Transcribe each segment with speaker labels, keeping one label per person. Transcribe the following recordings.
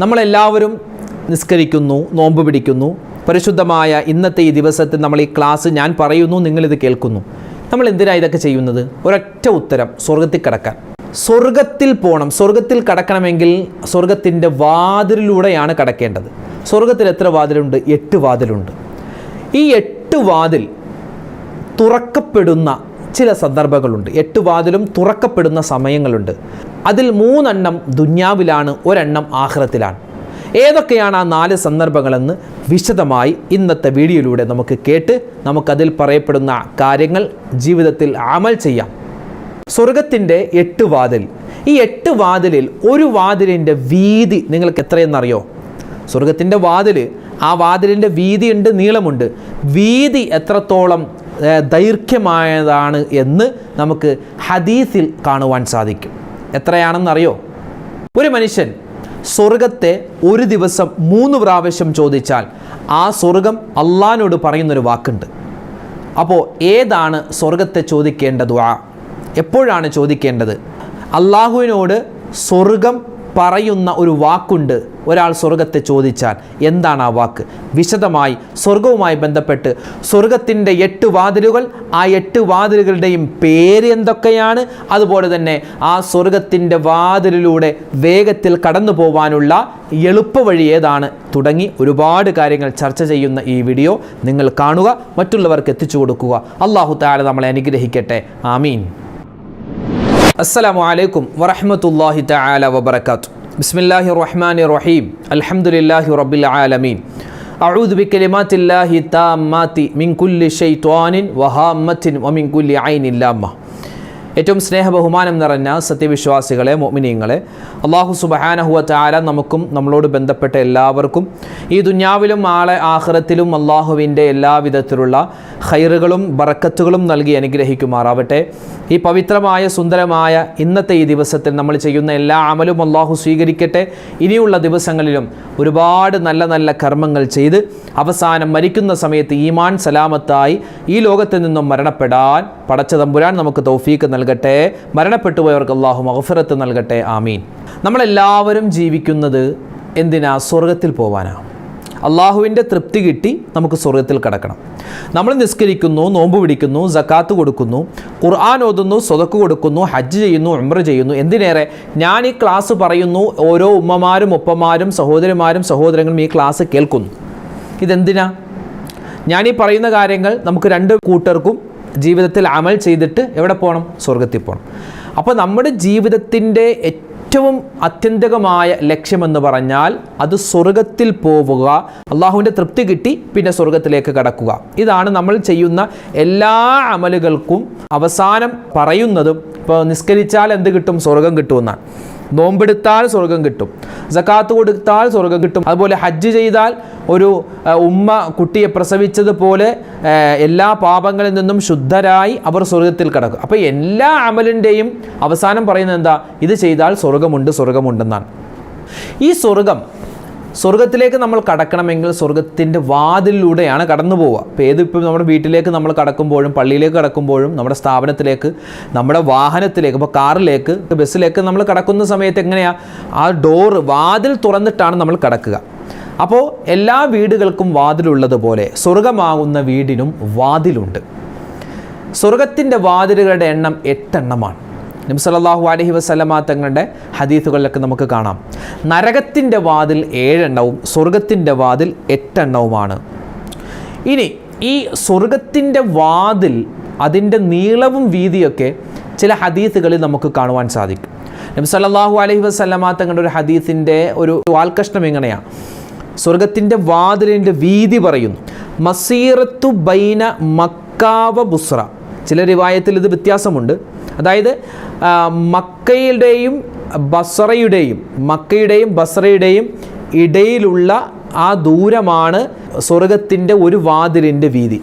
Speaker 1: നമ്മളെല്ലാവരും നിസ്കരിക്കുന്നു നോമ്പ് പിടിക്കുന്നു. പരിശുദ്ധമായ ഇന്നത്തെ ഈ ദിവസത്തിൽ നമ്മൾ ഈ ക്ലാസ് ഞാൻ പറയുന്നു നിങ്ങളിത് കേൾക്കുന്നു. നമ്മൾ എന്തിനാണ് ഇതൊക്കെ ചെയ്യുന്നത്? ഒരൊറ്റ ഉത്തരം സ്വർഗത്തിൽ കടക്കാൻ. സ്വർഗത്തിൽ പോകണം സ്വർഗത്തിൽ കടക്കണമെങ്കിൽ സ്വർഗത്തിന്റെ വാതിലിലൂടെയാണ് കടക്കേണ്ടത്. സ്വർഗത്തിൽ എത്ര വാതിലുണ്ട്? എട്ട് വാതിലുണ്ട്. ഈ എട്ട് വാതിൽ തുറക്കപ്പെടുന്ന ചില സന്ദർഭങ്ങളുണ്ട്. എട്ട് വാതിലും തുറക്കപ്പെടുന്ന സമയങ്ങളുണ്ട്. അതിൽ മൂന്നെണ്ണം ദുന്യാവിലാണ് ഒരെണ്ണം ആഹ്റത്തിലാണ്. ഏതൊക്കെയാണ് ആ നാല് സന്ദർഭങ്ങളെന്ന് വിശദമായി ഇന്നത്തെ വീഡിയോയിലൂടെ നമുക്ക് കേട്ട് നമുക്കതിൽ പറയപ്പെടുന്ന കാര്യങ്ങൾ ജീവിതത്തിൽ അമൽ ചെയ്യാം. സ്വർഗത്തിന്റെ എട്ട് വാതിൽ. ഈ എട്ട് വാതിലിൽ ഒരു വാതിലിന്റെ വീതി നിങ്ങൾക്ക് എത്രയെന്നറിയോ? സ്വർഗത്തിന്റെ വാതിൽ ആ വാതിലിന്റെ വീതിയുണ്ട് നീളമുണ്ട്. വീതി എത്രത്തോളം ദൈർഘ്യമായതാണ് എന്ന് നമുക്ക് ഹദീസിൽ കാണുവാൻ സാധിക്കും. എത്രയാണെന്നറിയോ? ഒരു മനുഷ്യൻ സ്വർഗത്തെ ഒരു ദിവസം മൂന്ന് പ്രാവശ്യം ചോദിച്ചാൽ ആ സ്വർഗം അള്ളഹാനോട് പറയുന്നൊരു വാക്കുണ്ട്. അപ്പോൾ ഏതാണ് സ്വർഗത്തെ ചോദിക്കേണ്ട ദുആ? എപ്പോഴാണ് ചോദിക്കേണ്ടത്? അള്ളാഹുവിനോട് സ്വർഗം പറയുന്ന ഒരു വാക്കുണ്ട്. ഒരാൾ സ്വർഗത്തെ ചോദിച്ചാൽ എന്താണ് ആ വാക്ക്? വിശദമായി സ്വർഗവുമായി ബന്ധപ്പെട്ട് സ്വർഗത്തിന്റെ എട്ട് വാതിലുകൾ ആ എട്ട് വാതിലുകളുടെയും പേര് എന്തൊക്കെയാണ്? അതുപോലെ തന്നെ ആ സ്വർഗത്തിന്റെ വാതിലിലൂടെ വേഗത്തിൽ കടന്നു പോവാനുള്ള എളുപ്പവഴി ഏതാണ്? തുടങ്ങി ഒരുപാട് കാര്യങ്ങൾ ചർച്ച ചെയ്യുന്ന ഈ വീഡിയോ നിങ്ങൾ കാണുക മറ്റുള്ളവർക്ക് എത്തിച്ചു കൊടുക്കുക. അള്ളാഹു താല നമ്മളെ അനുഗ്രഹിക്കട്ടെ. ആമീൻ. അസ്സലാമു അലൈക്കും വറഹമത്തല്ലാഹി തആല വബറകാത്തു. ബിസ്മില്ലാഹി റഹ്മാനി റഹീം അൽഹംദുലില്ലാഹി റബ്ബിൽ ആലമീൻ. അഊദു ബികലിമാത്തില്ലാഹി താമ്മാതി മിൻ കുല്ലി ശൈത്വാനിൻ വഹാമ്മത്തിൻ വമിൻ കുല്ലി ഐനിൻ ലാമ്മ. ഏറ്റവും സ്നേഹബഹുമാനം നിറഞ്ഞ സത്യവിശ്വാസികളെ മോമിനിയങ്ങളെ അള്ളാഹു സുബഹാനഹുവ താര നമുക്കും നമ്മളോട് ബന്ധപ്പെട്ട എല്ലാവർക്കും ഈ ദുന്യാവിലും ആളെ ആഹ്റത്തിലും അള്ളാഹുവിന്റെ എല്ലാവിധത്തിലുള്ള ഹൈറുകളും ബറക്കത്തുകളും നൽകി അനുഗ്രഹിക്കുമാറാവട്ടെ. ഈ പവിത്രമായ സുന്ദരമായ ഇന്നത്തെ ഈ ദിവസത്തിൽ നമ്മൾ ചെയ്യുന്ന എല്ലാ അമലും അള്ളാഹു സ്വീകരിക്കട്ടെ. ഇനിയുള്ള ദിവസങ്ങളിലും ഒരുപാട് നല്ല നല്ല കർമ്മങ്ങൾ ചെയ്ത് അവസാനം മരിക്കുന്ന സമയത്ത് ഈമാൻ സലാമത്തായി ഈ ലോകത്ത് നിന്നും മരണപ്പെടാൻ പടച്ച തമ്പുരാൻ നമുക്ക് തൗഫീക്ക് നൽകട്ടെ. മരണപ്പെട്ടു പോയവർക്ക് അള്ളാഹു മഹഫിറത്ത് നൽകട്ടെ. ആമീൻ. നമ്മളെല്ലാവരും ജീവിക്കുന്നത് എന്തിനാ? സ്വർഗത്തിൽ പോവാനാണ് അള്ളാഹുവിന്റെ തൃപ്തി കിട്ടി നമുക്ക് സ്വർഗത്തിൽ കടക്കണം. നമ്മൾ നിസ്കരിക്കുന്നു നോമ്പ് പിടിക്കുന്നു ജക്കാത്ത് കൊടുക്കുന്നു ഖുർആൻ ഓതുന്നു സ്വതക്ക് കൊടുക്കുന്നു ഹജ്ജ് ചെയ്യുന്നു ഉംറ ചെയ്യുന്നു എന്തിനേറെ? ഞാൻ ഈ ക്ലാസ് പറയുന്നു ഓരോ ഉമ്മമാരും ഒപ്പമാരും സഹോദരിമാരും സഹോദരങ്ങളും ഈ ക്ലാസ് കേൾക്കുന്നു. ഇതെന്തിനാ? ഞാൻ ഈ പറയുന്ന കാര്യങ്ങൾ നമുക്ക് രണ്ട് കൂട്ടർക്കും ജീവിതത്തിൽ അമൽ ചെയ്തിട്ട് എവിടെ പോകണം? സ്വർഗത്തിൽ പോകണം. അപ്പോൾ നമ്മുടെ ജീവിതത്തിന്റെ ഏറ്റവും അത്യന്തികമായ ലക്ഷ്യമെന്ന് പറഞ്ഞാൽ അത് സ്വർഗത്തിൽ പോവുക അള്ളാഹുവിന്റെ തൃപ്തി കിട്ടി പിന്നെ സ്വർഗത്തിലേക്ക് കടക്കുക. ഇതാണ് നമ്മൾ ചെയ്യുന്ന എല്ലാ അമലുകൾക്കും അവസാനം പറയുന്നതും ഇപ്പോൾ നിസ്കരിച്ചാൽ എന്ത് കിട്ടും? സ്വർഗം കിട്ടുമെന്നാണ്. നോമ്പെടുത്താൽ സ്വർഗം കിട്ടും. ജക്കാത്ത് കൊടുത്താൽ സ്വർഗം കിട്ടും. അതുപോലെ ഹജ്ജ് ചെയ്താൽ ഒരു ഉമ്മ കുട്ടിയെ പ്രസവിച്ചതുപോലെ എല്ലാ പാപങ്ങളിൽ നിന്നും ശുദ്ധരായി അവർ സ്വർഗത്തിൽ കടക്കും. അപ്പോൾ എല്ലാ അമലിന്റെയും അവസാനം പറയുന്നത് എന്താ? ഇത് ചെയ്താൽ സ്വർഗമുണ്ട് സ്വർഗമുണ്ടെന്നാണ്. ഈ സ്വർഗം സ്വർഗത്തിലേക്ക് നമ്മൾ കടക്കണമെങ്കിൽ സ്വർഗത്തിന്റെ വാതിലൂടെയാണ് കടന്നു പോവുക. അപ്പോൾ ഏത് ഇപ്പം നമ്മുടെ വീട്ടിലേക്ക് നമ്മൾ കടക്കുമ്പോഴും പള്ളിയിലേക്ക് കടക്കുമ്പോഴും നമ്മുടെ സ്ഥാപനത്തിലേക്ക് നമ്മുടെ വാഹനത്തിലേക്ക് ഇപ്പോൾ കാറിലേക്ക് ബസ്സിലേക്ക് നമ്മൾ കടക്കുന്ന സമയത്ത് എങ്ങനെയാണ് ആ ഡോറ് വാതിൽ തുറന്നിട്ടാണ് നമ്മൾ കടക്കുക. അപ്പോൾ എല്ലാ വീടുകൾക്കും വാതിലുള്ളതുപോലെ സ്വർഗമാകുന്ന വീടിനും വാതിലുണ്ട്. സ്വർഗത്തിന്റെ വാതിലുകളുടെ എണ്ണം എട്ടെണ്ണമാണ്. നബി സല്ലല്ലാഹു അലൈഹി വസല്ലമ തങ്ങളുടെ ഹദീസുകളിലൊക്കെ നമുക്ക് കാണാം. നരകത്തിന്റെ വാതിൽ ഏഴെണ്ണവും സ്വർഗത്തിന്റെ വാതിൽ എട്ടെണ്ണവുമാണ്. ഇനി ഈ സ്വർഗത്തിന്റെ വാതിൽ അതിന്റെ നീളവും വീതിയൊക്കെ ചില ഹദീസുകളിൽ നമുക്ക് കാണുവാൻ സാധിക്കും. നബി സല്ലല്ലാഹു അലൈഹി വസല്ലമ തങ്ങളുടെ ഒരു ഹദീസിന്റെ ഒരു വാൽക്കഷ്ണം എങ്ങനെയാണ് സ്വർഗത്തിന്റെ വാതിലിന്റെ വീതി പറയുന്നു. മസീറത്തു ബൈന മക്കാവ ബുസ്ര ചില റിവായത്തിൽ ഇത് വ്യത്യാസമുണ്ട്. അതായത് മക്കയുടെയും ബസറയുടെയും മക്കയുടെയും ബസറയുടെയും ഇടയിലുള്ള ആ ദൂരമാണ് സ്വർഗത്തിന്റെ ഒരു വാതിലിന്റെ വീതി.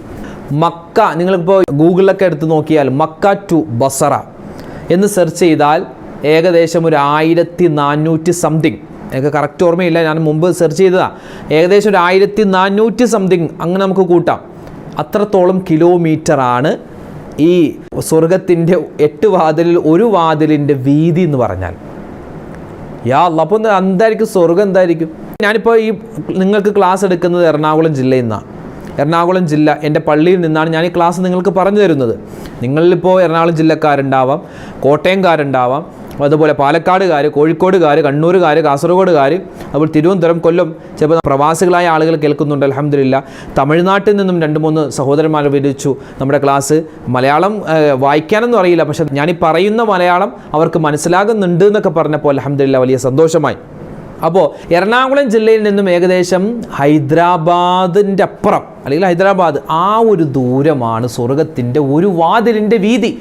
Speaker 1: മക്ക നിങ്ങളിപ്പോൾ ഗൂഗിളിലൊക്കെ എടുത്ത് നോക്കിയാൽ മക്ക ടു ബസറ എന്ന് സെർച്ച് ചെയ്താൽ ഏകദേശം ഒരു ആയിരത്തി നാനൂറ്റി സംതിങ്. എനിക്ക് കറക്റ്റ് ഓർമ്മയില്ല ഞാൻ മുമ്പ് സെർച്ച് ചെയ്തതാണ് ഏകദേശം ഒരു ആയിരത്തി നാനൂറ്റി സംതിങ് അങ്ങനെ നമുക്ക് കൂട്ടാം. അത്രത്തോളം കിലോമീറ്ററാണ് ഈ സ്വർഗത്തിന്റെ എട്ട് വാതിലിൽ ഒരു വാതിലിന്റെ വീതി എന്ന് പറഞ്ഞാൽ. യാ അല്ല അപ്പോൾ എന്തായിരിക്കും സ്വർഗം എന്തായിരിക്കും? ഞാനിപ്പോൾ ഈ നിങ്ങൾക്ക് ക്ലാസ് എടുക്കുന്നത് എറണാകുളം ജില്ലയിൽ നിന്നാണ് എറണാകുളം ജില്ല എന്റെ പള്ളിയിൽ നിന്നാണ് ഞാൻ ഈ ക്ലാസ് നിങ്ങൾക്ക് പറഞ്ഞു തരുന്നത്. നിങ്ങളിലിപ്പോൾ എറണാകുളം ജില്ലക്കാരുണ്ടാവാം കോട്ടയംകാരുണ്ടാവാം അതുപോലെ പാലക്കാടുകാർ കോഴിക്കോടുകാർ കണ്ണൂരുകാർ കാസർഗോഡുകാർ അതുപോലെ തിരുവനന്തപുരം കൊല്ലം ചിലപ്പോൾ പ്രവാസികളായ ആളുകൾ കേൾക്കുന്നുണ്ട്. അലഹമില്ല തമിഴ്നാട്ടിൽ നിന്നും രണ്ട് മൂന്ന് സഹോദരന്മാർ വിളിച്ചു നമ്മുടെ ക്ലാസ് മലയാളം വായിക്കാനൊന്നും അറിയില്ല. പക്ഷേ ഈ പറയുന്ന മലയാളം അവർക്ക് മനസ്സിലാകുന്നുണ്ട് എന്നൊക്കെ പറഞ്ഞപ്പോൾ അലഹമില്ല വലിയ സന്തോഷമായി. അപ്പോൾ എറണാകുളം ജില്ലയിൽ നിന്നും ഏകദേശം ഹൈദരാബാദിന്റെ അപ്പുറം അല്ലെങ്കിൽ ഹൈദരാബാദ് ആ ഒരു ദൂരമാണ് സ്വർഗത്തിന്റെ ഒരു വാതിലിന്റെ വീതി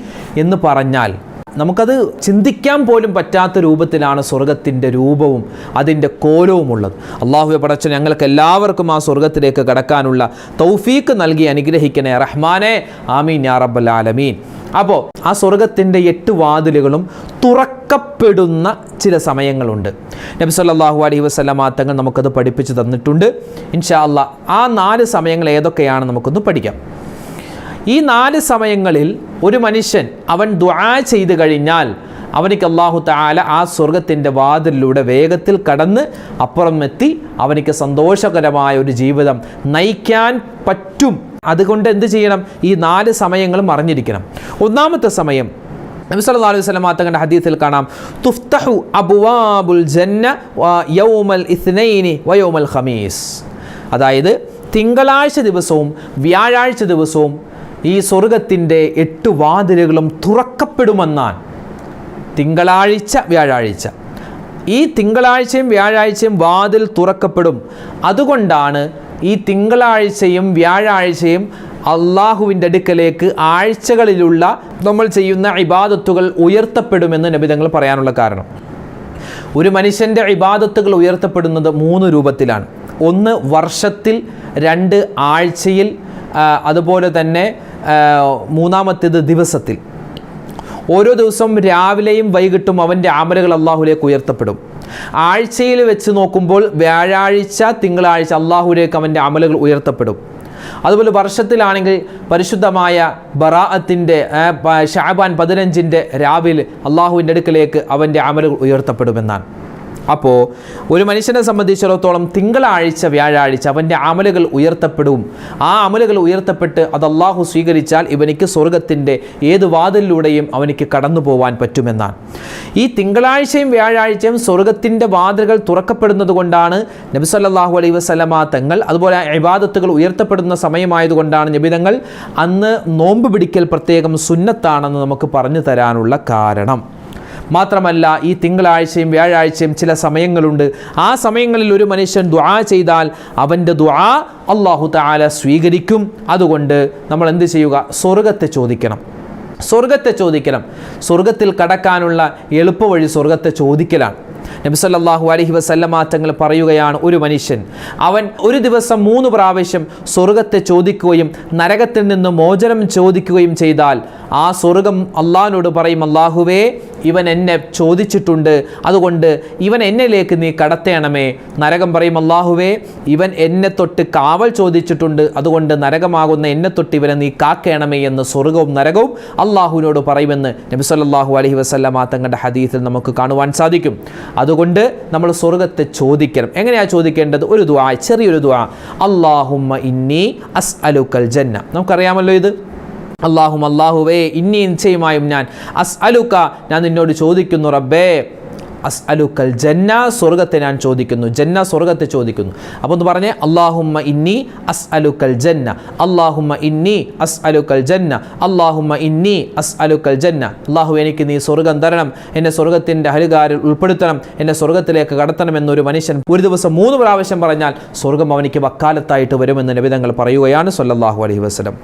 Speaker 1: എന്ന് പറഞ്ഞാൽ നമുക്കത് ചിന്തിക്കാൻ പോലും പറ്റാത്ത രൂപത്തിലാണ് സ്വർഗത്തിന്റെ രൂപവും അതിന്റെ കോലവും ഉള്ളത് അള്ളാഹു പടച്ച ഞങ്ങൾക്ക് എല്ലാവർക്കും ആ സ്വർഗത്തിലേക്ക് കടക്കാനുള്ള തൗഫീക്ക് നൽകി അനുഗ്രഹിക്കണേ റഹ്മാനെ. ആമീൻ യാ റബ്ബൽ ആലമീൻ. അപ്പോൾ ആ സ്വർഗത്തിന്റെ എട്ട് വാതിലുകളും തുറക്കപ്പെടുന്ന ചില സമയങ്ങളുണ്ട്. നബി സല്ലാഹു അലൈഹി വസല്ലമ തങ്ങൾ നമുക്കത് പഠിപ്പിച്ചു തന്നിട്ടുണ്ട്. ഇൻഷാ അല്ല ആ നാല് സമയങ്ങൾ ഏതൊക്കെയാണ് നമുക്കൊന്ന് പഠിക്കാം. ഈ നാല് സമയങ്ങളിൽ ഒരു മനുഷ്യൻ അവൻ ദുആ ചെയ്തു കഴിഞ്ഞാൽ അവനിക്ക് അള്ളാഹു താല ആ സ്വർഗത്തിന്റെ വാതിലിലൂടെ വേഗത്തിൽ കടന്ന് അപ്പുറം എത്തി അവനിക്ക് സന്തോഷകരമായ ഒരു ജീവിതം നയിക്കാൻ പറ്റും. അതുകൊണ്ട് എന്ത് ചെയ്യണം? ഈ നാല് സമയങ്ങളും അറിഞ്ഞിരിക്കണം. ഒന്നാമത്തെ സമയം നബി സല്ലല്ലാഹു അലൈഹി തങ്ങളുടെ ഹദീസിൽ കാണാം. തുഫ്തഹു അബുവാബുൽ ജന്ന യൗമൽ ഖമീസ്. അതായത് തിങ്കളാഴ്ച ദിവസവും വ്യാഴാഴ്ച ദിവസവും ഈ സ്വർഗത്തിന്റെ എട്ട് വാതിലുകളും തുറക്കപ്പെടുമെന്നാണ് തിങ്കളാഴ്ച വ്യാഴാഴ്ച. ഈ തിങ്കളാഴ്ചയും വ്യാഴാഴ്ചയും വാതിൽ തുറക്കപ്പെടും. അതുകൊണ്ടാണ് ഈ തിങ്കളാഴ്ചയും വ്യാഴാഴ്ചയും അള്ളാഹുവിന്റെ അടുക്കലേക്ക് ആഴ്ചകളിലുള്ള നമ്മൾ ചെയ്യുന്ന ഇബാദത്തുകൾ ഉയർത്തപ്പെടുമെന്ന് നബിതങ്ങൾ പറയാനുള്ള കാരണം. ഒരു മനുഷ്യന്റെ ഇബാദത്തുകൾ ഉയർത്തപ്പെടുന്നത് മൂന്ന് രൂപത്തിലാണ്. ഒന്ന് വർഷത്തിൽ രണ്ട് ആഴ്ചയിൽ അതുപോലെ തന്നെ മൂന്നാമത്തേത് ദിവസത്തിൽ. ഓരോ ദിവസവും രാവിലെയും വൈകിട്ടും അവന്റെ അമലുകൾ അള്ളാഹുലേക്ക് ഉയർത്തപ്പെടും. ആഴ്ചയിൽ വെച്ച് നോക്കുമ്പോൾ വ്യാഴാഴ്ച തിങ്കളാഴ്ച അള്ളാഹുലേക്ക് അവന്റെ അമലുകൾ ഉയർത്തപ്പെടും. അതുപോലെ വർഷത്തിലാണെങ്കിൽ പരിശുദ്ധമായ ബറാഅത്തിന്റെ ഷാബാൻ പതിനഞ്ചിന്റെ രാവിലെ അള്ളാഹുവിന്റെ അടുക്കലേക്ക് അവന്റെ അമലുകൾ ഉയർത്തപ്പെടുമെന്നാണ്. അപ്പോൾ ഒരു മനുഷ്യനെ സംബന്ധിച്ചിടത്തോളം തിങ്കളാഴ്ച വ്യാഴാഴ്ച അവന്റെ അമലുകൾ ഉയർത്തപ്പെടും. ആ അമലുകൾ ഉയർത്തപ്പെട്ട് അത് അള്ളാഹു സ്വീകരിച്ചാൽ ഇവനിക്ക് സ്വർഗത്തിന്റെ ഏത് വാതിലിലൂടെയും അവനിക്ക് കടന്നു പോകാൻ പറ്റുമെന്നാണ്. ഈ തിങ്കളാഴ്ചയും വ്യാഴാഴ്ചയും സ്വർഗത്തിന്റെ വാതിലുകൾ തുറക്കപ്പെടുന്നത് കൊണ്ടാണ് നബിസല്ലാഹു അലൈ അലൈഹി വസല്ലമ തങ്ങൾ അതുപോലെ ഇബാദത്തുകൾ ഉയർത്തപ്പെടുന്ന സമയമായതുകൊണ്ടാണ് നബിതങ്ങൾ അന്ന് നോമ്പ് പിടിക്കൽ പ്രത്യേകം സുന്നത്താണെന്ന് നമുക്ക് പറഞ്ഞു തരാനുള്ള കാരണം. മാത്രമല്ല ഈ തിങ്കളാഴ്ചയും വ്യാഴാഴ്ചയും ചില സമയങ്ങളുണ്ട്. ആ സമയങ്ങളിൽ ഒരു മനുഷ്യൻ ദുആ ചെയ്താൽ അവന്റെ ദുആ അള്ളാഹു താല സ്വീകരിക്കും. അതുകൊണ്ട് നമ്മൾ എന്ത് ചെയ്യുക? സ്വർഗത്തെ ചോദിക്കണം. സ്വർഗത്തെ ചോദിക്കണം. സ്വർഗത്തിൽ കടക്കാനുള്ള എളുപ്പവഴി സ്വർഗത്തെ ചോദിക്കലാണ്. നബി അലഹി അലൈഹി വസല്ലമ തങ്ങൾ പറയുകയാണ് ഒരു മനുഷ്യൻ അവൻ ഒരു ദിവസം മൂന്ന് പ്രാവശ്യം സ്വർഗത്തെ ചോദിക്കുകയും നരകത്തിൽ നിന്ന് മോചനം ചോദിക്കുകയും ചെയ്താൽ ആ സ്വർഗം അള്ളാഹിനോട് പറയും അള്ളാഹുവേ ഇവൻ എന്നെ ചോദിച്ചിട്ടുണ്ട്. അതുകൊണ്ട് ഇവൻ എന്നിലേക്ക് നീ കടത്തേണമേ. നരകം പറയും അള്ളാഹുവേ ഇവൻ എന്നെ തൊട്ട് കാവൽ ചോദിച്ചിട്ടുണ്ട്. അതുകൊണ്ട് നരകമാകുന്ന എന്നെ തൊട്ട് ഇവനെ നീ കാക്കേണമേ എന്ന് സ്വർഗവും നരകവും അള്ളാഹുവിനോട് പറയുമെന്ന് നബി അലഹി വസല്ലമ തങ്ങളുടെ ഹദീസിൽ നമുക്ക് കാണുവാൻ സാധിക്കും. അതുകൊണ്ട് നമ്മൾ സ്വർഗത്തെ ചോദിക്കണം. എങ്ങനെയാണ് ചോദിക്കേണ്ടത്? ഒരു ദുആ ചെറിയൊരു ദുആ. അള്ളാഹുമ്മ ഇന്നി അസ് അലുക്കൽ ജന്ന. നമുക്കറിയാമല്ലോ ഇത്. അള്ളാഹും അള്ളാഹുവേ ഇനി നിശ്ചയമായും ഞാൻ അസ് അലുക്ക ഞാൻ നിന്നോട് ചോദിക്കുന്നു റബ്ബേ അസ് അലുക്കൽ ജന്ന സ്വർഗത്തെ ഞാൻ ചോദിക്കുന്നു. ജന്ന സ്വർഗത്തെ ചോദിക്കുന്നു. അപ്പോൾ ഒന്ന് പറഞ്ഞേ അള്ളാഹുമ്മ ഇന്നി അസ് അലുക്കൽ ജന്ന. അള്ളാഹുമ്മ ഇന്നി അസ് അലുക്കൽ ജന്ന. അള്ളാഹുമ്മ ഇന്നി അസ് അലുക്കൽ ജന്ന. അള്ളാഹു എനിക്ക് നീ സ്വർഗം തരണം. എന്നെ സ്വർഗത്തിന്റെ ഹരികാരിൽ ഉൾപ്പെടുത്തണം. എന്നെ സ്വർഗത്തിലേക്ക് കടത്തണം എന്നൊരു മനുഷ്യൻ ഒരു ദിവസം മൂന്ന് പ്രാവശ്യം പറഞ്ഞാൽ സ്വർഗം അവനിക്ക് വക്കാലത്തായിട്ട് വരുമെന്ന് നബിതങ്ങൾ പറയുകയാണ് സൊല്ലാഹു അലഹി വസ്ലം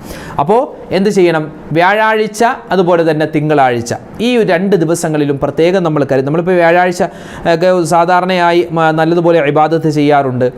Speaker 1: അപ്പോൾ എന്ത് ചെയ്യണം? വ്യാഴാഴ്ച അതുപോലെ തന്നെ തിങ്കളാഴ്ച. ഈ രണ്ട് ദിവസങ്ങളിലും പ്രത്യേകം നമ്മൾ കരുതി. നമ്മളിപ്പോൾ വ്യാഴാഴ്ച ഒക്കെ സാധാരണയായി നല്ലതുപോലെ ഇബാദത്ത് ചെയ്യാറുണ്ട്.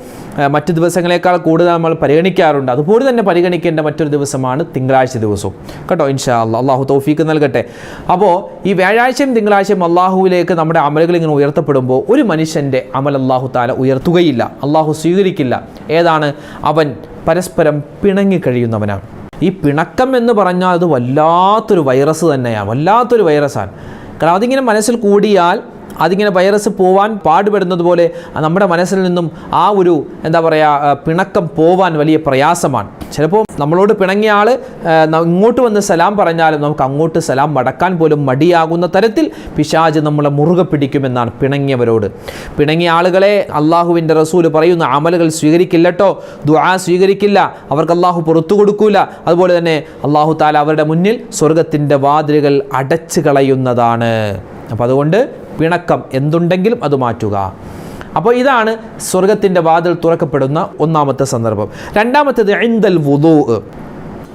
Speaker 1: മറ്റ് ദിവസങ്ങളെക്കാൾ കൂടുതൽ നമ്മൾ പരിഗണിക്കാറുണ്ട്. അതുപോലെ തന്നെ പരിഗണിക്കേണ്ട മറ്റൊരു ദിവസമാണ് തിങ്കളാഴ്ച ദിവസവും. കേട്ടോ ഇൻഷാ അല്ലാ അള്ളാഹു തൗഫീക്ക് നൽകട്ടെ. അപ്പോൾ ഈ വ്യാഴാഴ്ചയും തിങ്കളാഴ്ചയും അള്ളാഹുവിലേക്ക് നമ്മുടെ അമലുകൾ ഇങ്ങനെ ഉയർത്തപ്പെടുമ്പോൾ ഒരു മനുഷ്യന്റെ അമൽ അള്ളാഹു താല ഉയർത്തുകയില്ല. അള്ളാഹു സ്വീകരിക്കില്ല. ഏതാണ്? അവൻ പരസ്പരം പിണങ്ങിക്കഴിയുന്നവനാണ് ഈ പിണക്കം എന്ന് പറഞ്ഞാൽ അത് വല്ലാത്തൊരു വൈറസ് തന്നെയാണ്. വല്ലാത്തൊരു വൈറസാണ് കാരണം അതിങ്ങനെ മനസ്സിൽ കൂടിയാൽ അതിങ്ങനെ വൈറസ് പോവാൻ പാടുപെടുന്നത് പോലെ നമ്മുടെ മനസ്സിൽ നിന്നും ആ ഒരു എന്താ പറയുക പിണക്കം പോവാൻ വലിയ പ്രയാസമാണ്. ചിലപ്പോൾ നമ്മളോട് പിണങ്ങിയ ആൾ ഇങ്ങോട്ട് വന്ന് സലാം പറഞ്ഞാലും നമുക്ക് അങ്ങോട്ട് സലാം മടക്കാൻ പോലും മടിയാകുന്ന തരത്തിൽ പിശാജ് നമ്മളെ മുറുകെ പിടിക്കുമെന്നാണ് പിണങ്ങിയവരോട്. പിണങ്ങിയ ആളുകളെ അള്ളാഹുവിന്റെ റസൂൽ പറയുന്ന അമലുകൾ സ്വീകരിക്കില്ലട്ടോ ദുആ സ്വീകരിക്കില്ല അവർക്ക് അള്ളാഹു പുറത്തു കൊടുക്കൂല. അതുപോലെ തന്നെ അള്ളാഹു താല അവരുടെ മുന്നിൽ സ്വർഗത്തിന്റെ വാതിലുകൾ അടച്ചു കളയുന്നതാണ്. അപ്പോൾ അതുകൊണ്ട് പിണക്കം എന്തുണ്ടെങ്കിലും അത് മാറ്റുക. അപ്പോൾ ഇതാണ് സ്വർഗത്തിന്റെ വാതിൽ തുറക്കപ്പെടുന്ന ഒന്നാമത്തെ സന്ദർഭം. രണ്ടാമത്തേത് ഐന്തൽ വുദൂ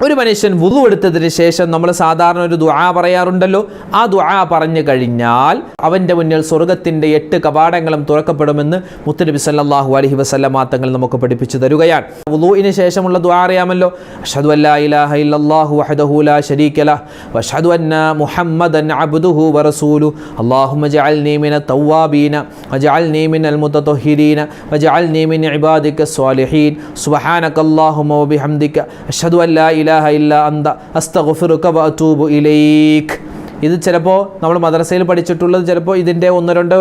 Speaker 1: ഒരു മനുഷ്യൻ വുതു എടുത്തതിന് ശേഷം നമ്മൾ സാധാരണ ഒരു ദുആ പറയാറുണ്ടല്ലോ. ആ ദുആ പറഞ്ഞു കഴിഞ്ഞാൽ അവന്റെ മുന്നിൽ സ്വർഗത്തിന്റെ എട്ട് കവാടങ്ങളും തുറക്കപ്പെടുമെന്ന് മുത്തനബി സല്ലല്ലാഹു അലൈഹി വസല്ലമ തങ്ങൾ നമുക്ക് പഠിപ്പിച്ചു തരുകയാണ്. വുതുവിന് ശേഷമുള്ള ദുആ അറിയാമല്ലോ. അഷ്ഹദു അല്ലാ ഇലാഹ ഇല്ലല്ലാഹു വഹദഹു ലാ ശരീക ലഹ് വഅഷ്ഹദു അന്ന മുഹമ്മദൻ അബ്ദുഹു വറസൂലു അല്ലാഹുമ്മ ജഅൽനി മിന തവ്വാബീന വജഅൽനി മിനൽ മുതതഹിരീന വജഅൽനി മിൻ ഇബാദിക സ്വാലിഹീൻ. സുബ്ഹാനകല്ലാഹുമ്മ വബിഹംദിക അഷ്ഹദു അല്ലാ ഇലാഹ ഇല്ല അന്ത അസ്തഗ്ഫിറുക വഅതൂബു ഇലൈക്. ഇത് ചിലപ്പോൾ നമ്മൾ മദ്രസയിൽ പഠിച്ചിട്ടുള്ളത് ചിലപ്പോൾ ഇതിന്റെ ഒന്ന് രണ്ട്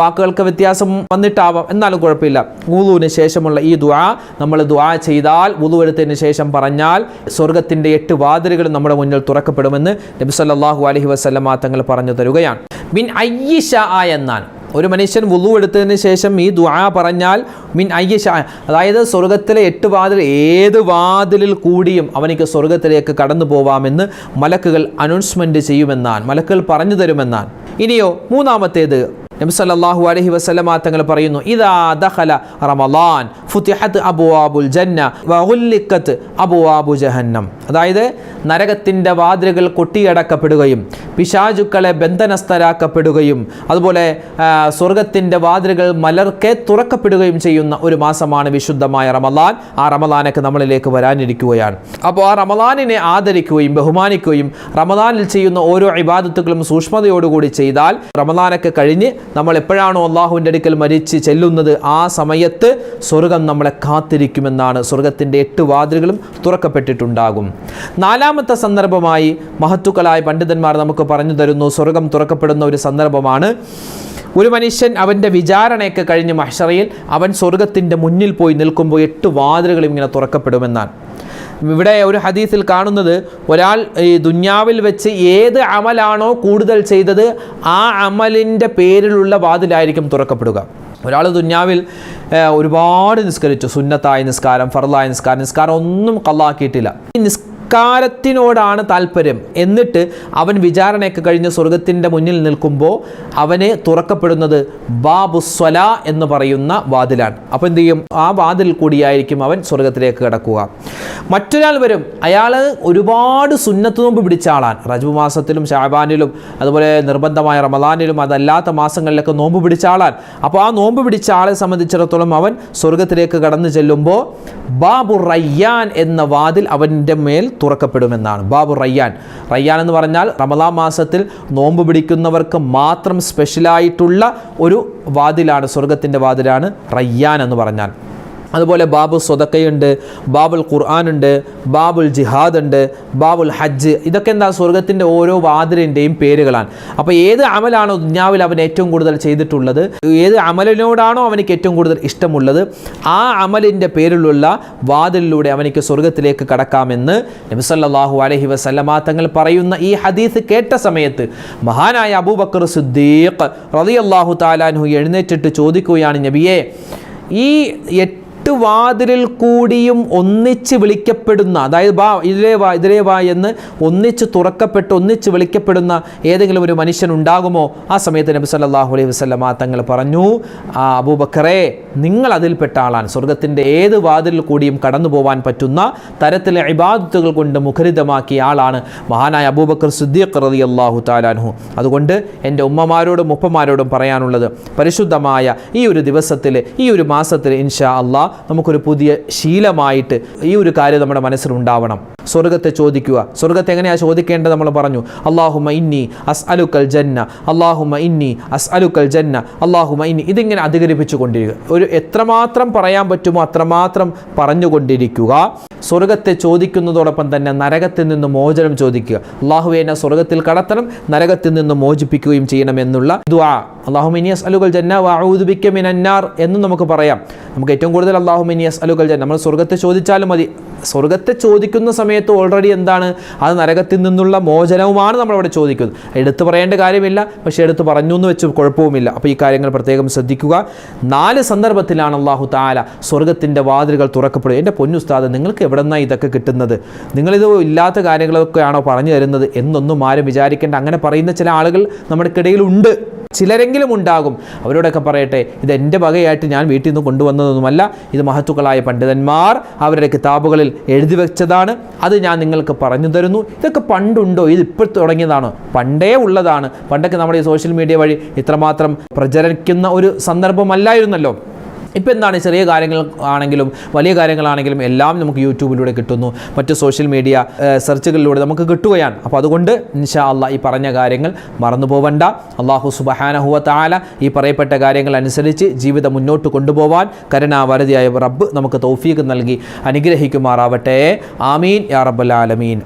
Speaker 1: വാക്കുകൾക്ക് വ്യത്യാസം വന്നിട്ടാവാം. എന്നാലും കുഴപ്പമില്ല. വുളുവിന് ശേഷമുള്ള ഈ ദുആ നമ്മൾ ദുആ ചെയ്താൽ വുളു എടുത്തതിന് ശേഷം പറഞ്ഞാൽ സ്വർഗത്തിന്റെ എട്ട് വാതിലുകൾ നമ്മുടെ മുന്നിൽ തുറക്കപ്പെടുമെന്ന് നബി സല്ലല്ലാഹു അലൈഹി വസല്ലമ തങ്ങൾ പറഞ്ഞു തരുകയാണ്. ബിൻ അയ്യിഷ എന്നാണ് ഒരു മനുഷ്യൻ വുളു എടുത്തതിന് ശേഷം ഈ ദുആ പറഞ്ഞാൽ മിൻ അയ്യ അതായത് സ്വർഗത്തിലെ എട്ട് വാതിൽ ഏത് വാതിലിൽ കൂടിയും അവനിക്ക് സ്വർഗത്തിലേക്ക് കടന്നു പോവാമെന്ന് മലക്കുകൾ അനൗൺസ്മെന്റ് ചെയ്യുമെന്നാണ്. മലക്കുകൾ പറഞ്ഞു തരുമെന്നാണ്. ഇനിയോ മൂന്നാമത്തേത്. നബി സല്ലല്ലാഹു അലൈഹി വസല്ലമ തങ്ങൾ പറയുന്നു ഇദാ ദഖല റമളാൻ ഫുതിഹത് അബുവാബുൽ ജന്ന വഹുല്ലിക്കത്ത് അബുവാബു ജഹന്നം. അതായത് നരകത്തിന്റെ വാതിലുകൾ കൊട്ടിയടക്കപ്പെടുകയും പിശാചുക്കളെ ബന്ധനസ്ഥരാക്കപ്പെടുകയും അതുപോലെ സ്വർഗത്തിന്റെ വാതിലുകൾ മലർക്കെ തുറക്കപ്പെടുകയും ചെയ്യുന്ന ഒരു മാസമാണ് വിശുദ്ധമായ റമലാൻ ആ റമലാനൊക്കെ നമ്മളിലേക്ക് വരാനിരിക്കുകയാണ്. അപ്പോൾ ആ റമലാനിനെ ആദരിക്കുകയും ബഹുമാനിക്കുകയും റമലാനിൽ ചെയ്യുന്ന ഓരോ ഇബാദത്തുകളും സൂക്ഷ്മതയോടുകൂടി ചെയ്താൽ റമലാനൊക്കെ കഴിഞ്ഞ് നമ്മൾ എപ്പോഴാണോ അള്ളാഹുവിന്റെ അടുക്കൽ മരിച്ച് ചെല്ലുന്നത് ആ സമയത്ത് സ്വർഗം നമ്മളെ കാത്തിരിക്കുമെന്നാണ് സ്വർഗത്തിന്റെ എട്ട് വാതിലുകളും തുറക്കപ്പെട്ടിട്ടുണ്ടാകും. നാലാമത്തെ സന്ദർഭമായി മഹത്തുക്കളായ പണ്ഡിതന്മാർ നമുക്ക് പറഞ്ഞു തരുന്നു സ്വർഗം തുറക്കപ്പെടുന്ന ഒരു സന്ദർഭമാണ്. ഒരു മനുഷ്യൻ അവന്റെ വിചാരണയൊക്കെ കഴിഞ്ഞ് മഹ്ഷറയിൽ അവൻ സ്വർഗത്തിന്റെ മുന്നിൽ പോയി നിൽക്കുമ്പോൾ എട്ട് വാതിലുകളും ഇങ്ങനെ തുറക്കപ്പെടുമെന്നാണ്. ഇവിടെ ഒരു ഹദീസിൽ കാണുന്നത് ഒരാൾ ഈ ദുന്യാവിൽ വെച്ച് ഏത് അമലാണോ കൂടുതൽ ചെയ്തത് ആ അമലിന്റെ പേരിലുള്ള വാതിലായിരിക്കും തുറക്കപ്പെടുക. ഒരാൾ ദുന്യാവിൽ ഒരുപാട് നിസ്കരിച്ചു. സുന്നത്തായ നിസ്കാരം ഫർലായ നിസ്കാരം. നിസ്കാരം ഒന്നും കള്ളാക്കിയിട്ടില്ല. ഈ നിസ്കാരത്തിനോടാണ് താല്പര്യം. എന്നിട്ട് അവൻ വിചാരണയൊക്കെ കഴിഞ്ഞ് സ്വർഗത്തിന്റെ മുന്നിൽ നിൽക്കുമ്പോൾ അവനെ തുറക്കപ്പെടുന്നത് ബാബു സ്വല എന്ന് പറയുന്ന വാതിലാണ്. അപ്പോൾ എന്ത് ചെയ്യും? ആ വാതിൽ കൂടിയായിരിക്കും അവൻ സ്വർഗത്തിലേക്ക് കിടക്കുക. മറ്റൊരാൾ വരും. അയാൾ ഒരുപാട് സുന്നത്ത് നോമ്പ് പിടിച്ച ആളാണ്. റജബ് മാസത്തിലും ഷാബാനിലും അതുപോലെ നിർബന്ധമായ റമദാനിലും അതല്ലാത്ത മാസങ്ങളിലൊക്കെ നോമ്പ് പിടിച്ച ആളാണ്. അപ്പോൾ ആ നോമ്പ് പിടിച്ച ആളെ സംബന്ധിച്ചിടത്തോളം അവൻ സ്വർഗത്തിലേക്ക് കടന്നു ചെല്ലുമ്പോൾ ബാബു റയ്യാൻ എന്ന വാതിൽ അവന്റെ മേൽ തുറക്കപ്പെടുമെന്നാണ്. ബാബു റയ്യാൻ. റയ്യാൻ എന്ന് പറഞ്ഞാൽ റമദാ മാസത്തിൽ നോമ്പ് പിടിക്കുന്നവർക്ക് മാത്രം സ്പെഷ്യലായിട്ടുള്ള ഒരു വാതിലാണ് സ്വർഗത്തിന്റെ വാതിലാണ് റയ്യാൻ എന്ന് പറഞ്ഞാൽ. അതുപോലെ ബാബു സ്വതക്കയുണ്ട് ബാബുൽ ഖുർആാനുണ്ട് ബാബുൽ ജിഹാദ് ഉണ്ട് ബാബുൽ ഹജ്ജ് ഇതൊക്കെ എന്താ സ്വർഗത്തിന്റെ ഓരോ വാതിലിന്റെയും പേരുകളാണ്. അപ്പോൾ ഏത് അമലാണോ ദുഞ്ഞാവിൽ അവൻ ഏറ്റവും കൂടുതൽ ചെയ്തിട്ടുള്ളത്? ഏത് അമലിനോടാണോ അവനിക്ക് ഏറ്റവും കൂടുതൽ ഇഷ്ടമുള്ളത്? ആ അമലിന്റെ പേരിലുള്ള വാതിലിലൂടെ അവനിക്ക് സ്വർഗത്തിലേക്ക് കടക്കാമെന്ന് നബിസല്ലാഹു അലഹി വസല്ലമ തങ്ങൾ പറയുന്ന ഈ ഹദീസ് കേട്ട സമയത്ത് മഹാനായ അബൂബക്കർ സിദ്ദീഖ് റളിയല്ലാഹു താലാൻഹു എഴുന്നേറ്റിട്ട് ചോദിക്കുകയാണ് നബിയെ ഈ എട്ട് വാതിലിൽ കൂടിയും ഒന്നിച്ച് വിളിക്കപ്പെടുന്ന അതായത് വാ ഇതിലേ വാ ഇതിലേ വാ എന്ന് ഒന്നിച്ച് തുറക്കപ്പെട്ട് ഒന്നിച്ച് വിളിക്കപ്പെടുന്ന ഏതെങ്കിലും ഒരു മനുഷ്യൻ ഉണ്ടാകുമോ? ആ സമയത്ത് നബി സല്ലാഹു അലൈഹി വസല്ലമ തങ്ങൾ പറഞ്ഞു ആ അബൂബക്കറെ നിങ്ങൾ അതിൽപ്പെട്ട ആളാണ്. സ്വർഗത്തിന്റെ ഏത് വാതിലിൽ കൂടിയും കടന്നു പോകാൻ പറ്റുന്ന തരത്തിലെ ഇബാദത്തുകൾ കൊണ്ട് മുഖരിതമാക്കിയ ആളാണ് മഹാനായ അബൂബക്കർ സുദ്ദീഖ് റതി അള്ളാഹു താലാൻഹു അതുകൊണ്ട് എന്റെ ഉമ്മമാരോടും ഉപ്പമാരോടും പറയാനുള്ളത് പരിശുദ്ധമായ ഈ ഒരു ദിവസത്തിൽ ഈ ഒരു മാസത്തിൽ ഇൻഷാ അള്ളാഹ് നമുക്കൊരു പുതിയ ശീലമായിട്ട് ഈ ഒരു കാര്യം നമ്മുടെ മനസ്സിലുണ്ടാവണം സ്വർഗത്തെ ചോദിക്കുക. സ്വർഗത്തെ എങ്ങനെയാണ് ചോദിക്കേണ്ടത് നമ്മൾ പറഞ്ഞു. അള്ളാഹുമ ഇന്നി അസ് അലുക്കൽ ജന്ന. അള്ളാഹുമ ഇന്നി അസ് അലുക്കൽ ജന്ന. അള്ളാഹുമ ഇന്നി. ഇതിങ്ങനെ അധികരിപ്പിച്ചു കൊണ്ടിരിക്കുക. ഒരു എത്രമാത്രം പറയാൻ പറ്റുമോ അത്രമാത്രം പറഞ്ഞുകൊണ്ടിരിക്കുക സ്വർഗത്തെ ചോദിക്കുന്നതോടൊപ്പം തന്നെ നരകത്തിൽ നിന്ന് മോചനം ചോദിക്കുക. അള്ളാഹു എന്നെ സ്വർഗത്തിൽ കടത്തണം നരകത്തിൽ നിന്ന് മോചിപ്പിക്കുകയും ചെയ്യണമെന്നുള്ള ദ്വാ അള്ളാഹുമിനിയസ് അലുകൾ ജന്ന വാഊദുബിക്ക മിനന്നാർ എന്നും നമുക്ക് പറയാം. നമുക്ക് ഏറ്റവും കൂടുതൽ അള്ളാഹുമിനിയസ് അലുകൾ ജൻ നമ്മൾ സ്വർഗത്തെ ചോദിച്ചാലും മതി. സ്വർഗത്തെ ചോദിക്കുന്ന സമയത്ത് ഓൾറെഡി എന്താണ്? അത് നരകത്തിൽ നിന്നുള്ള മോചനവുമാണ് നമ്മളവിടെ ചോദിക്കുന്നത്. എടുത്തു പറയേണ്ട കാര്യമില്ല. പക്ഷേ എടുത്ത് പറഞ്ഞു എന്ന് വെച്ച് കുഴപ്പവുമില്ല. അപ്പോൾ ഈ കാര്യങ്ങൾ പ്രത്യേകം ശ്രദ്ധിക്കുക. നാല് സന്ദർഭത്തിലാണ് അള്ളാഹു താല സ്വർഗത്തിന്റെ വാതിലുകൾ തുറക്കപ്പെടുക. എന്റെ പൊന്നുസ്താദ് നിങ്ങൾക്ക് എവിടെ നിന്നാണ് ഇതൊക്കെ കിട്ടുന്നത്? നിങ്ങളിത് ഇല്ലാത്ത കാര്യങ്ങളൊക്കെയാണോ പറഞ്ഞു തരുന്നത്? എന്നൊന്നും ആരും വിചാരിക്കേണ്ട. അങ്ങനെ പറയുന്ന ചില ആളുകൾ നമ്മുടെ ഇടയിലുണ്ട് ചിലരെങ്കിലും ഉണ്ടാകും. അവരോടൊക്കെ പറയട്ടെ ഇത് എന്റെ വകയായിട്ട് ഞാൻ വീട്ടിൽ നിന്ന് കൊണ്ടുവന്നതൊന്നുമല്ല ഇത് മഹത്തുക്കളായ പണ്ഡിതന്മാർ അവരുടെ കിതാബുകളിൽ എഴുതി വെച്ചതാണ് അത് ഞാൻ നിങ്ങൾക്ക് പറഞ്ഞു തരുന്നു. ഇതൊക്കെ പണ്ടുണ്ടോ? ഇത് ഇപ്പോൾ തുടങ്ങിയതാണോ? പണ്ടേ ഉള്ളതാണ്. പണ്ടൊക്കെ നമ്മുടെ ഈ സോഷ്യൽ മീഡിയ വഴി ഇത്രമാത്രം പ്രചരിക്കുന്ന ഒരു സന്ദർഭമല്ലായിരുന്നല്ലോ. ഇപ്പം എന്താണ് ചെറിയ കാര്യങ്ങൾ ആണെങ്കിലും വലിയ കാര്യങ്ങളാണെങ്കിലും എല്ലാം നമുക്ക് യൂട്യൂബിലൂടെ കിട്ടുന്നു. മറ്റ് സോഷ്യൽ മീഡിയ സെർച്ചുകളിലൂടെ നമുക്ക് കിട്ടുകയാണ്. അപ്പോൾ അതുകൊണ്ട് ഇൻഷാ അള്ളാ ഈ പറഞ്ഞ കാര്യങ്ങൾ മറന്നു പോവണ്ട. അള്ളാഹു സുബഹാനഹുവ താല ഈ പറയപ്പെട്ട കാര്യങ്ങൾ അനുസരിച്ച് ജീവിതം മുന്നോട്ട് കൊണ്ടുപോകാൻ കരുണാവരതിയായ റബ്ബ് നമുക്ക് തൗഫീഖ് നൽകി അനുഗ്രഹിക്കുമാറാവട്ടെ. ആമീൻ. യാ റബ്ബൽ ആലമീൻ.